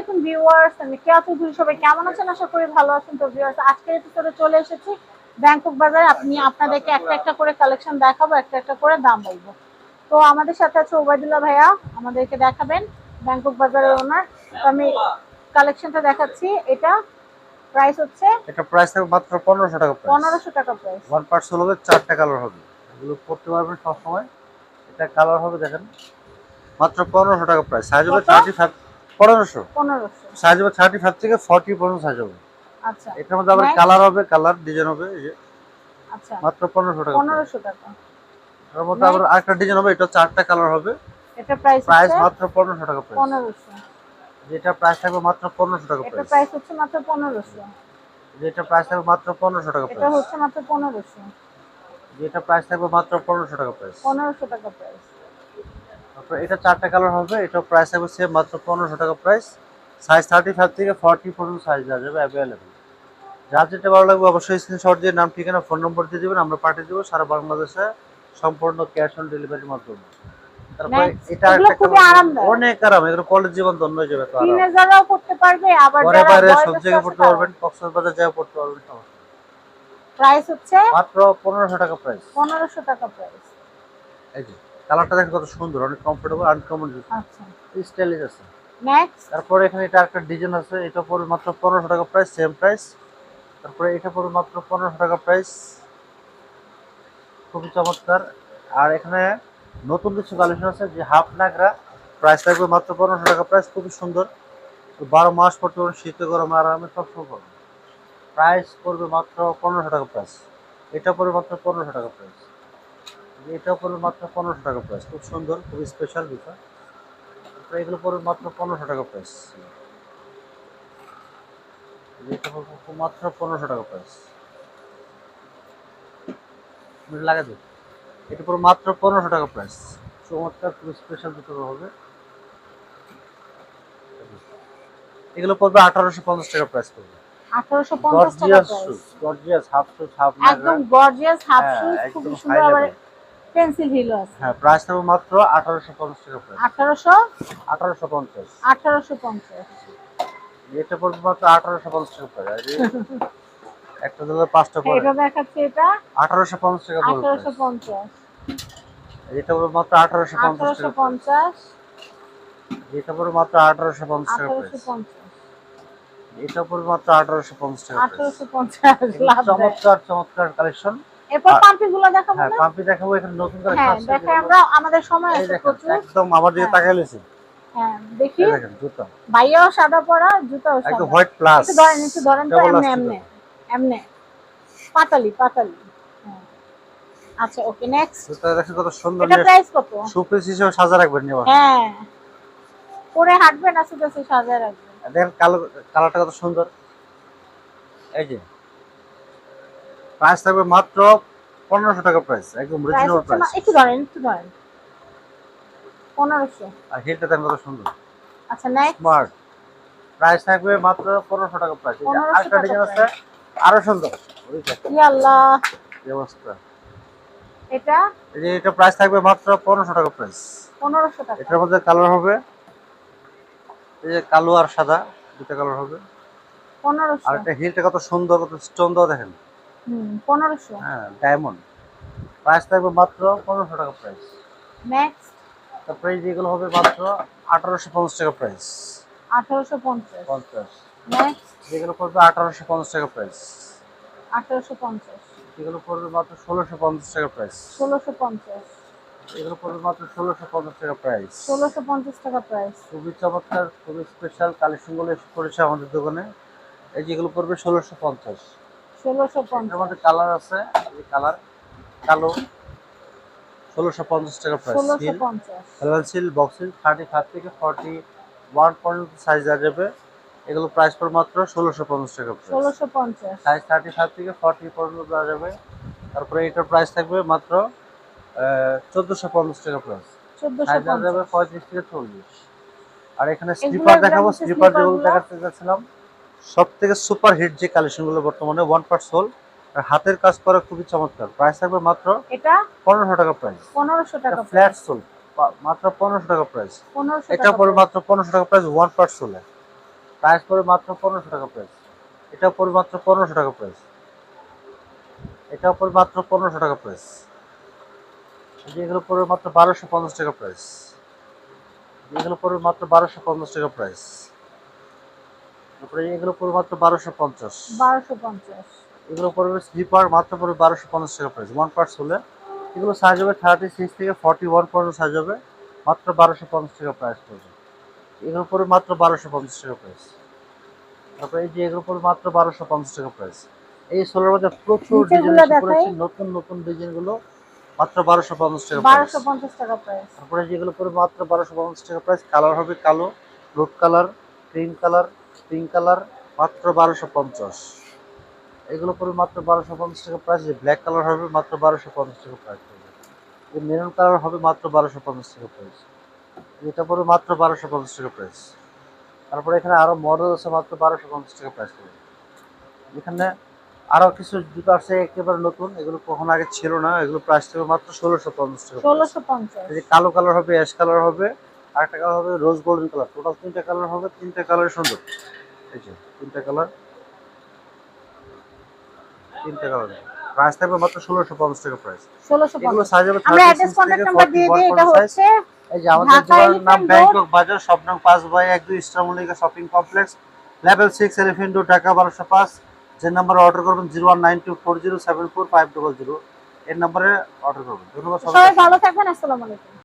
আলাইকুম ভিউয়ার্স আমি কেয়া চৌধুরী। সবাই কেমন আছেন? আশা করি ভালো আছেন। তো ভিউয়ার্স আজকের এপিসোডে চলে এসেছি ব্যাংকক বাজারে। আপনি আপনাদেরকে একটা একটা করে কালেকশন দেখাবো একটা একটা করে দাম বলব। তো আমাদের সাথে আছে ওবায়দুল্লাহ ভাইয়া। আমাদেরকে দেখাবেন ব্যাংকক বাজারের ওনার তো আমি কালেকশনটা দেখাচ্ছি। এটা প্রাইস হচ্ছে এটা প্রাইস মাত্র পনেরোশো টাকা পনেরোশো টাকা প্রাইস ওয়ান পার্টস হলো চারটা কালার হবে। এগুলো পড়তে পারবেন সবসময়। এটা কালার হবে দেখেন। মাত্র পনেরোশো টাকা প্রাইস সাইজ হবে 35 পনেরোশো? সাইজ হবে থার্টি ফাইভ থেকে ফর্টি পর্যন্ত সাইজ হবে। আচ্ছা। এটার মধ্যে আবার কালার হবে কালার ডিজাইন হবে এই যে আচ্ছা। মাত্র পনেরোশো টাকা। পনেরোশো টাকা। এটার মধ্যে আবার আরেকটা ডিজাইন হবে এটা চারটা কালার হবে। এটা প্রাইস প্রাইস মাত্র পনেরোশো টাকা প্রাইস পনেরোশো। যেটা প্রাইস থাকবে মাত্র পনেরোশো টাকা এটা প্রাইস প্রাইস হচ্ছে মাত্র পনেরোশো। যেটা প্রাইস থাকবে মাত্র পনেরোশো টাকা এটা হচ্ছে মাত্র পনেরোশো। যেটা প্রাইস থাকবে মাত্র পনেরোশো টাকা প্রাইস পনেরোশো টাকা প্রাইস তারপর এটা চারটা কালার হবে এটা প্রাইস থাকবে সেম মাত্র পনেরোশো টাকা প্রাইস সাইজ থার্টি ফাইভ থেকে ফর্টি পর্যন্ত সাইজ দেওয়া যাবে অ্যাভেলেবেল যার যেটা ভালো লাগবে অবশ্যই স্ক্রিনশট দিয়ে নাম ঠিকানা ফোন নম্বর দিয়ে দেবেন আমরা পাঠিয়ে দেবো সারা বাংলাদেশে সম্পূর্ণ ক্যাশ অন ডেলিভারির মাধ্যমে। তারপরে এটা এগুলো একটা খুবই colour হবে। আরামদায়ক। অনেক আরাম এগুলো কলেজ জীবন ধন্য হয়ে যাবে তো আরাম। টিনেজাররাও করতে পারবে আবার ঘরে বাইরে সব জায়গায় পড়তে পারবেন কক্সবাজার জায়গায় পড়তে পারবেন প্রাইস হচ্ছে মাত্র পনেরোশো টাকা প্রাইস পনেরোশো টাকা প্রাইস এই যে। কালারটা দেখেন কত সুন্দর অনেক কমফোর্টেবল আনকমন আচ্ছা। স্টাইলিশ আছে। নেক্সট তারপরে এখানে এটা একটা ডিজাইন আছে এটা পড়বে মাত্র পনেরোশো টাকা প্রাইস সেম প্রাইস তারপরে এটা পড়বে মাত্র পনেরোশো টাকা প্রাইস খুবই চমৎকার। আর এখানে নতুন কিছু কালেকশন আছে যে হাফ নাগরা। প্রাইস থাকবে মাত্র পনেরোশো টাকা প্রাইস খুবই সুন্দর। তো বারো মাস পর্যন্ত শীতে গরমে আরামে সব পাবেন প্রাইস পড়বে মাত্র পনেরোশো টাকা প্রাইস এটা পড়বে মাত্র পনেরোশো টাকা প্রাইস এটা পড়বে মাত্র পনেরোশো টাকা প্রাইস খুব সুন্দর খুবই স্পেশাল বিষয়। এগুলো পড়বে মাত্র পনেরোশো টাকা প্রাইস এটা পড়বে মাত্র পনেরোশো টাকা প্রাইস লাগাই দেব এটা পড়বে মাত্র পনেরোশো টাকা প্রাইস চমৎকার খুবই স্পেশাল জুতো হবে। এগুলো পড়বে আঠারোশো পঞ্চাশ টাকা প্রাইস পড়বে। আঠারোশো পঞ্চাশ টাকা gorgeous price gorgeous half shoes half একদম গর্জিয়াস হাফ শুজ high সুন্দর। পেন্সিল হিলও আছে। হ্যাঁ প্রাইস থাকবে মাত্র আঠারোশো পঞ্চাশ টাকা প্রাইস আঠারোশো? আঠারোশো পঞ্চাশ। আঠারোশো পঞ্চাশ। এটা পড়বে মাত্র আঠারোশো পঞ্চাশ টাকা প্রাইস একটা দিলে পাঁচটা পড়ে। এটা দেখাচ্ছে এটা? আঠারোশো পঞ্চাশ টাকা পড়বে আঠারোশো price। পঞ্চাশ এটা পড়বে মাত্র আঠারোশো পঞ্চাশ আঠারোশো টাকা price। পঞ্চাশ। এটা পড়বে মাত্র আঠারোশো পঞ্চাশ টাকা আঠারোশো প্রাইস পঞ্চাশ। এটা পড়বে মাত্র আঠারোশো পঞ্চাশ টাকা প্রাইস আঠারোশো পঞ্চাশ লাভ দেয়। চমৎকার চমৎকার কালেকশন এরপর পাম্পি গুলো দেখাবো হ্যাঁ পাম্পি দেখাবো এখানে নতুন হ্যাঁ কালেকশন দেখাই আমরা আমাদের সময় আছে প্রচুর। একদম আমার দিকে হ্যাঁ। তাকাই লেছে। হ্যাঁ দেখি। দেখেন জুতা। ভাইয়াও সাদা পরা জুতাও সাদা। হোয়াইট প্লাস একটু ধরেন একটু ধরেন তো এমনে এমনে এমনে। পাতালি পাতালি। হ্যাঁ। আচ্ছা ওকে নেক্সট জুতা দেখেন কত সুন্দর এটা প্রাইস কত? সুপিস হিসেবে সাজা রাখবেন নিয়ে হ্যাঁ। পরে হাঁটবেন আস্তে সাজায় রাখবেন। দেখেন কালো কালারটা কত সুন্দর। এই যে প্রাইস থাকবে মাত্র পনেরোশো টাকা প্রাইস একদম রিজনেবল প্রাইস একটু ধরেন একটু ধরেন। পনেরোশো। আর হিলটা দেখেন কত সুন্দর। আচ্ছা নেক্সট স্মার্ট প্রাইস থাকবে মাত্র পনেরোশো টাকা প্রাইস 1500 আরেকটা ডিজাইন আছে আরও সুন্দর। আল্লাহ। এই অবস্থা। এটা? এই যে এটা প্রাইস থাকবে মাত্র পনেরোশো টাকা প্রাইস পনেরোশো টাকা। এটার মধ্যে কালার হবে এই যে কালো আর সাদা দুটো কালার হবে। পনেরোশো। আর এটা হিলটা কত সুন্দর কত স্টোন দেওয়া দেখেন। হুম হ্যাঁ ডায়মন্ড প্রাইস থাকবে মাত্র টাকা প্রাইস যেগুলো হবে মাত্র আঠারোশো পঞ্চাশ টাকা প্রাইস যেগুলো পড়বে টাকা প্রাইস পড়বে মাত্র ষোলোশো পঞ্চাশ টাকা প্রাইস ষোলোশো পঞ্চাশ। এগুলো পড়বে মাত্র ষোলোশো পঞ্চাশ টাকা প্রাইস ষোলোশো পঞ্চাশ টাকা প্রাইস খুবই চমৎকার খুবই স্পেশাল কালেকশনগুলো পড়েছে আমাদের দোকানে। এই যেগুলো পড়বে ষোলোশো পঞ্চাশ। ষোলোশো পঞ্চাশ। মধ্যে কালার আছে কালার কালো। ষোলোশো পঞ্চাশ টাকা প্রাইস পঞ্চাশ। ব্যালেন্সিল বক্সিল থার্টি ফাইভ থেকে ফর্টি ওয়ান পর্যন্ত সাইজ যাবে। এগুলো প্রাইস পড়ে মাত্র ষোলোশো পঞ্চাশ টাকা ষোলোশো পঞ্চাশ। সাইজ থার্টি ফাইভ থেকে ফর্টি পর্যন্ত দেওয়া যাবে। তারপরে এটার প্রাইস থাকবে মাত্র চোদ্দোশো পঞ্চাশ টাকা প্রাইস সাইজ যাবে পঁয়ত্রিশ থেকে চল্লিশ। আর এখানে স্লিপার দেখাবো স্লিপার যেগুলো দেখাতে যাচ্ছিলাম সব থেকে সুপার হিট যে কালেকশনগুলো বর্তমানে ওয়ান পার্ট সোল আর হাতের কাজ করা খুবই চমৎকার। প্রাইস থাকবে মাত্র এটা পনেরোশো টাকা প্রাইস পনেরোশো টাকা ফ্ল্যাট সোল মাত্র পনেরোশো টাকা প্রাইস পনেরোশো এটা টাকা পড়বে মাত্র পনেরোশো টাকা প্রাইস ওয়ান পার্ট সোলে প্রাইস পড়বে মাত্র পনেরোশো টাকা প্রাইস এটা পড়বে মাত্র পনেরোশো টাকা প্রাইস এটা পড়বে মাত্র পনেরোশো টাকা প্রাইস যেগুলো পড়বে মাত্র বারোশো পঞ্চাশ টাকা প্রাইস এগুলো পড়বে মাত্র বারোশো পঞ্চাশ টাকা প্রাইস তারপরে এগুলো পড়বে মাত্র বারোশো পঞ্চাশ। বারোশো পঞ্চাশ। এগুলো পড়বে স্লিপার মাত্র পড়বে বারোশো পঞ্চাশ টাকা প্রাইস ওয়ান পার্টস হলে এগুলো সাইজ হবে থার্টি সিক্স থেকে ফর্টি ওয়ান পর্যন্ত সাইজ হবে মাত্র বারোশো পঞ্চাশ টাকা প্রাইস পড়বে। এগুলো পড়বে মাত্র বারোশো পঞ্চাশ টাকা প্রাইস তারপরে এই যে এগুলো পড়বে মাত্র বারোশো পঞ্চাশ টাকা প্রাইস এই সোলার মধ্যে প্রচুর ডিজাইন। পড়েছে নতুন নতুন ডিজাইনগুলো মাত্র বারোশো পঞ্চাশ টাকা বারোশো পঞ্চাশ টাকা প্রাইস তারপরে যেগুলো পড়বে মাত্র বারোশো পঞ্চাশ টাকা প্রাইস কালার হবে কালো road colour cream colour pink colour মাত্র বারোশো পঞ্চাশ। এগুলো পড়বে মাত্র বারোশো পঞ্চাশ টাকা প্রাইস ব্ল্যাক কালার হবে মাত্র বারোশো পঞ্চাশ টাকা প্রাইস যে মেরুন কালার হবে মাত্র বারোশো পঞ্চাশ টাকা প্রাইস এটা পড়বে মাত্র বারোশো পঞ্চাশ টাকা প্রাইস তারপরে এখানে আরও মডেল আছে মাত্র বারোশো পঞ্চাশ টাকা প্রাইস পড়বে। এখানে আরও কিছু জুতো আছে একেবারে নতুন এগুলো কখনো আগে ছিল না এগুলো প্রাইস থাকবে মাত্র ষোলোশো পঞ্চাশ টাকা ষোলোশো পঞ্চাশ। কালো কালার হবে অ্যাশ কালার হবে আর একটা কালার হবে রোজ গোল্ডেন কালার টোটাল তিনটা কালার হবে তিনটা কালার সুন্দর। এই যে তিনটা কালার তিনটা কালার প্রাইস থাকবে মাত্র ষোলোশো পঞ্চাশ টাকা প্রাইস ষোলোশো সাইজ হবে আমরা অ্যাড্রেস সিক্স নাম্বার দিয়ে দিই এটা হচ্ছে এই যে আমাদের দোকানের নাম ব্যাংকক বাজার স্বপ্ন পাঁচ বাই এক দুই ইস্টামলিকা shopping complex level six Elephant Dhaka বারোশো পাঁচ যে নাম্বারে অর্ডার করবেন zero one nine two four zero seven four five double zero এর নাম্বারে অর্ডার করবেন। ধন্যবাদ সবাই ভালো থাকবেন আসসালামু আলাইকুম।